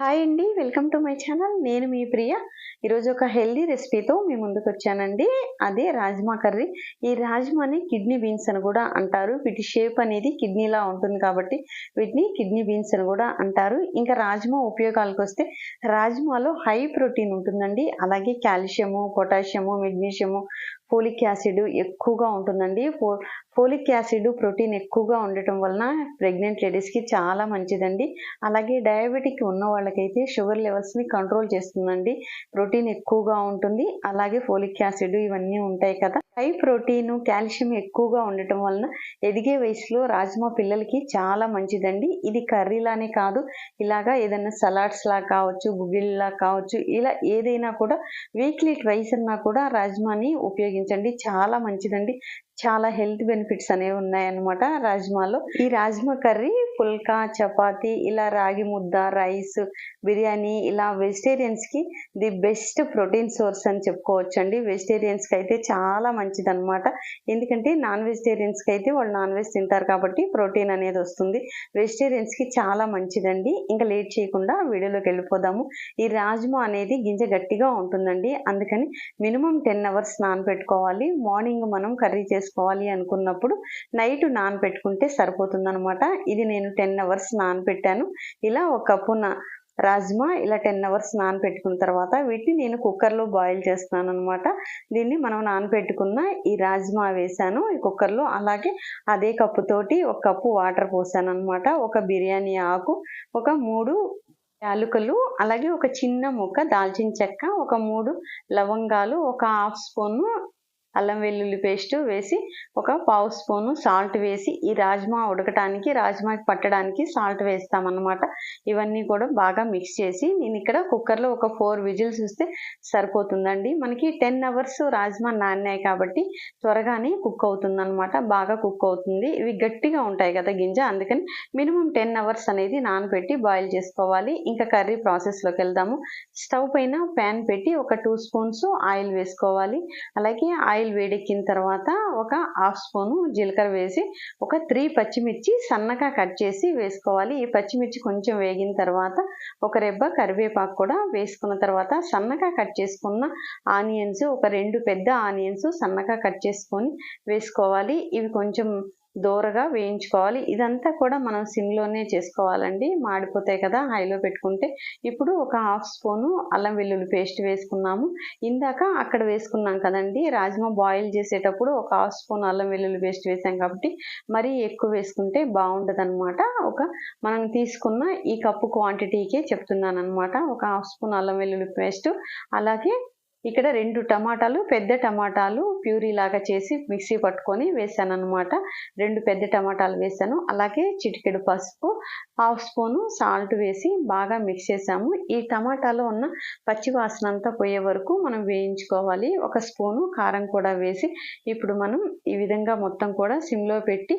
Hi అండి welcome to my channel. నేను మీ ప్రియ. ఈరోజు ఒక హెల్దీ రెసిపీతో మీ ముందుకు వచ్చానండి. అదే రాజ్మా కర్రీ. ఈ రాజ్మాని కిడ్నీ బీన్స్ అని కూడా అంటారు. వీటి షేప్ అనేది కిడ్నీలా ఉంటుంది కాబట్టి వీటిని కిడ్నీ బీన్స్ అని కూడా అంటారు. ఇంకా రాజ్మా ఉపయోగాలకు వస్తే రాజ్మాలో హై ప్రోటీన్ ఉంటుందండి. అలాగే calcium potassium magnesium folic acid ఎక్కువగా ఉంటుందండి. ఫో ఫోలిక్ యాసిడ్ ప్రోటీన్ ఎక్కువగా ఉండటం వలన ప్రెగ్నెంట్ లేడీస్కి చాలా మంచిదండి. అలాగే డయాబెటిక్ ఉన్న వాళ్ళకైతే షుగర్ లెవెల్స్ని కంట్రోల్ చేస్తుందండి. ప్రోటీన్ ఎక్కువగా ఉంటుంది. అలాగే ఫోలిక్ యాసిడ్ ఇవన్నీ ఉంటాయి కదా. హై ప్రోటీన్ కాల్షియం ఎక్కువగా ఉండటం వలన ఎదిగే వయసులో రాజ్మా పిల్లలకి చాలా మంచిదండి. ఇది కర్రీలానే కాదు ఇలాగా ఏదైనా సలాడ్స్ లా కావచ్చు గుగ్గిళ్ళలా కావచ్చు ఇలా ఏదైనా కూడా వీక్లీ ట్వైస్ అన్నా కూడా రాజ్మాని ఉపయోగించండి. చాలా మంచిదండి. చాలా హెల్త్ బెనిఫిట్స్ అనేవి ఉన్నాయన్నమాట రాజ్మాలో. ఈ రాజ్మా కర్రీ పుల్కా చపాతి ఇలా రాగి ముద్ద రైస్ బిర్యానీ ఇలా వెజిటేరియన్స్కి ది బెస్ట్ ప్రోటీన్ సోర్స్ అని చెప్పుకోవచ్చు అండి వెజిటేరియన్స్కి అయితే చాలా మంచిది అనమాట ఎందుకంటే నాన్ వెజిటేరియన్స్కి అయితే వాళ్ళు నాన్ వెజ్ తింటారు కాబట్టి ప్రోటీన్ అనేది వస్తుంది. వెజిటేరియన్స్కి చాలా మంచిదండి. ఇంకా లేట్ చేయకుండా వీడియోలోకి వెళ్ళిపోదాము. ఈ రాజ్మా అనేది గింజ గట్టిగా ఉంటుందండి. అందుకని మినిమం టెన్ అవర్స్ నానబెట్టుకోవాలి. మార్నింగ్ మనం కర్రీ చేసుకోవాలి అనుకున్నప్పుడు నైట్ నానబెట్టుకుంటే సరిపోతుంది అనమాట ఇది నేను టెన్ అవర్స్ నానబెట్టాను ఇలా ఒక కప్పున రాజ్మా ఇలా టెన్ అవర్స్ నానబెట్టుకున్న తర్వాత వీటిని నేను కుక్కర్లో బాయిల్ చేస్తున్నాను అనమాట దీన్ని మనం నానబెట్టుకున్న ఈ రాజ్మా వేసాను ఈ కుక్కర్లో అలాగే అదే కప్పుతోటి ఒక కప్పు వాటర్ పోసాను అనమాట ఒక బిర్యానీ ఆకు ఒక మూడు యాలకులు అలాగే ఒక చిన్న ముక్క దాల్చిన చెక్క ఒక మూడు లవంగాలు ఒక హాఫ్ స్పూను అల్లం వెల్లుల్లి పేస్ట్ వేసి ఒక పావు స్పూను సాల్ట్ వేసి ఈ రాజ్మా ఉడకటానికి రాజ్మాకి పట్టడానికి సాల్ట్ వేస్తామన్నమాట. ఇవన్నీ కూడా బాగా మిక్స్ చేసి నేను ఇక్కడ కుక్కర్లో ఒక ఫోర్ విజిల్స్ ఇస్తే సరిపోతుందండి. మనకి టెన్ అవర్స్ రాజ్మా నాన్నాయి కాబట్టి త్వరగానే కుక్ అవుతుంది అనమాట బాగా కుక్ అవుతుంది. ఇవి గట్టిగా ఉంటాయి కదా గింజ అందుకని మినిమం టెన్ అవర్స్ అనేది నానబెట్టి బాయిల్ చేసుకోవాలి. ఇంకా కర్రీ ప్రాసెస్లోకి వెళ్దాము. స్టవ్ పైన ప్యాన్ పెట్టి ఒక టూ స్పూన్స్ ఆయిల్ వేసుకోవాలి. అలాగే ఆయిల్ ఆయిల్ వేడెక్కిన తర్వాత ఒక హాఫ్ స్పూను జీలకర్ర వేసి ఒక త్రీ పచ్చిమిర్చి సన్నగా కట్ చేసి వేసుకోవాలి. ఈ పచ్చిమిర్చి కొంచెం వేగిన తర్వాత ఒక రెబ్బ కరివేపాకు కూడా వేసుకున్న తర్వాత సన్నగా కట్ చేసుకున్న ఆనియన్స్ ఒక రెండు పెద్ద ఆనియన్స్ సన్నగా కట్ చేసుకొని వేసుకోవాలి. ఇవి కొంచెం దూరగా వేయించుకోవాలి. ఇదంతా కూడా మనం సిమ్లోనే చేసుకోవాలండి. మాడిపోతాయి కదా హైలో పెట్టుకుంటే. ఇప్పుడు ఒక హాఫ్ స్పూను అల్లం వెల్లుల్లి పేస్ట్ వేసుకున్నాము. ఇందాక అక్కడ వేసుకున్నాం కదండి రాజ్మా బాయిల్ చేసేటప్పుడు ఒక హాఫ్ స్పూన్ అల్లం వెల్లుల్లి పేస్ట్ వేసాం కాబట్టి మరీ ఎక్కువ వేసుకుంటే బాగుంటుంది అనమాట ఒక మనం తీసుకున్న ఈ కప్పు క్వాంటిటీకే చెప్తున్నాను అనమాట ఒక హాఫ్ స్పూన్ అల్లం వెల్లుల్లి పేస్ట్ అలాగే ఇక్కడ రెండు టమాటాలు పెద్ద టమాటాలు ప్యూరీ లాగా చేసి మిక్సీ పట్టుకొని వేసాను అనమాట రెండు పెద్ద టమాటాలు వేసాను. అలాగే చిటికెడు పసుపు హాఫ్ స్పూను సాల్ట్ వేసి బాగా మిక్స్ చేసాము. ఈ టమాటాలో ఉన్న పచ్చి వాసన అంతా పోయే వరకు మనం వేయించుకోవాలి. ఒక స్పూను కారం కూడా వేసి ఇప్పుడు మనం ఈ విధంగా మొత్తం కూడా సిమ్లో పెట్టి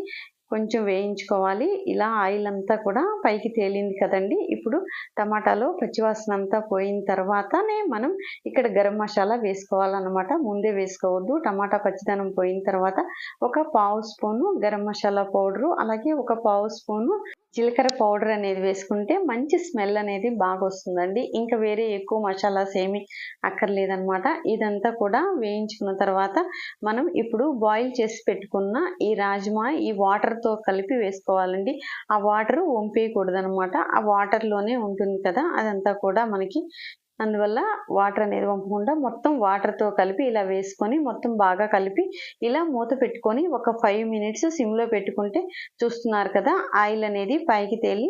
కొంచెం వేయించుకోవాలి. ఇలా ఆయిల్ అంతా కూడా పైకి తేలింది కదండి. ఇప్పుడు టమాటాలో పచ్చివాసన అంతా పోయిన తర్వాతనే మనం ఇక్కడ గరం మసాలా వేసుకోవాలన్నమాట. ముందే వేసుకోవద్దు. టమాటా పచ్చిదనం పోయిన తర్వాత ఒక పావు స్పూను గరం మసాలా పౌడరు అలాగే ఒక పావు స్పూను జీలకర్ర పౌడర్ అనేది వేసుకుంటే మంచి స్మెల్ అనేది బాగా వస్తుందండి. ఇంకా వేరే ఎక్కువ మసాలాస్ ఏమి అక్కర్లేదనమాట ఇదంతా కూడా వేయించుకున్న తర్వాత మనం ఇప్పుడు బాయిల్ చేసి పెట్టుకున్న ఈ రాజ్మా ఈ వాటర్తో కలిపి వేసుకోవాలండి. ఆ వాటర్ వంపేయకూడదనమాట ఆ వాటర్లోనే ఉంటుంది కదా అదంతా కూడా మనకి అందువల్ల వాటర్ అనేది పంపకుండా మొత్తం వాటర్తో కలిపి ఇలా వేసుకొని మొత్తం బాగా కలిపి ఇలా మూత పెట్టుకొని ఒక ఫైవ్ మినిట్స్ సిమ్లో పెట్టుకుంటే చూస్తున్నారు కదా ఆయిల్ అనేది పైకి తేలి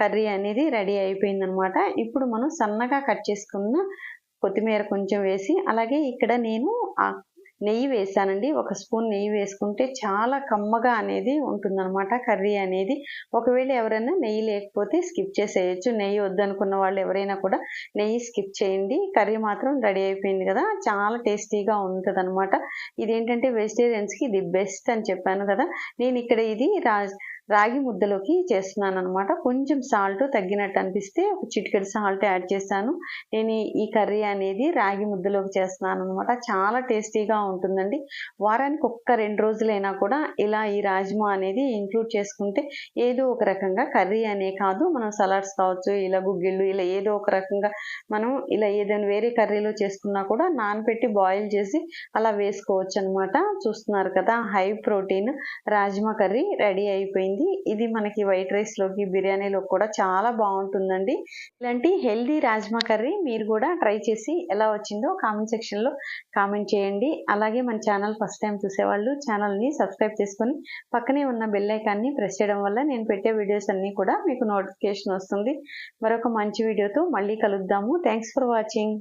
కర్రీ అనేది రెడీ అయిపోయిందనమాట ఇప్పుడు మనం సన్నగా కట్ చేసుకున్న కొత్తిమీర కొంచెం వేసి అలాగే ఇక్కడ నేను నెయ్యి వేసానండి. ఒక స్పూన్ నెయ్యి వేసుకుంటే చాలా కమ్మగా అనేది ఉంటుందన్నమాట. కర్రీ అనేది ఒకవేళ ఎవరైనా నెయ్యి లేకపోతే స్కిప్ చేసేయచ్చు. నెయ్యి వద్దనుకున్న వాళ్ళు ఎవరైనా కూడా నెయ్యి స్కిప్ చేయండి. కర్రీ మాత్రం రెడీ అయిపోయింది కదా. చాలా టేస్టీగా ఉంటుంది అనమాట ఇదేంటంటే వెజిటేరియన్స్కి ఇది బెస్ట్ అని చెప్పాను కదా. నేను ఇక్కడ ఇది రా రాగి ముద్దలోకి చేస్తున్నాను అనమాట కొంచెం సాల్ట్ తగ్గినట్టు అనిపిస్తే ఒక చిటికెడు సాల్ట్ యాడ్ చేశాను. నేను ఈ- ఈ కర్రీ అనేది రాగి ముద్దలోకి చేస్తున్నాను అనమాట చాలా టేస్టీగా ఉంటుందండి. వారానికి ఒక్క రెండు రోజులైనా కూడా ఇలా ఈ రాజ్మా అనేది ఇంక్లూడ్ చేసుకుంటే ఏదో ఒక రకంగా కర్రీ అనే కాదు మనం సలాడ్స్ కావచ్చు ఇలా గుగ్గిళ్ళు ఇలా ఏదో ఒక రకంగా మనం ఇలా ఏదైనా వేరే కర్రీలో చేసుకున్నా కూడా నానబెట్టి బాయిల్ చేసి అలా వేసుకోవచ్చు అనమాట చూస్తున్నారు కదా high protein rajma curry ready అయిపోయింది. ఇది మనకి వైట్ రైస్లోకి బిర్యానీలో కూడా చాలా బాగుంటుందండి. ఇలాంటి హెల్దీ రాజ్మా కర్రీ మీరు కూడా ట్రై చేసి ఎలా వచ్చిందో కామెంట్ సెక్షన్లో కామెంట్ చేయండి. అలాగే మన ఛానల్ ఫస్ట్ టైం చూసేవాళ్ళు ఛానల్ని సబ్స్క్రైబ్ చేసుకొని పక్కనే ఉన్న బెల్ ఐకాన్ని ప్రెస్ చేయడం వల్ల నేను పెట్టే వీడియోస్ అన్నీ కూడా మీకు నోటిఫికేషన్ వస్తుంది. మరొక మంచి వీడియోతో మళ్ళీ కలుద్దాము. Thanks for watching.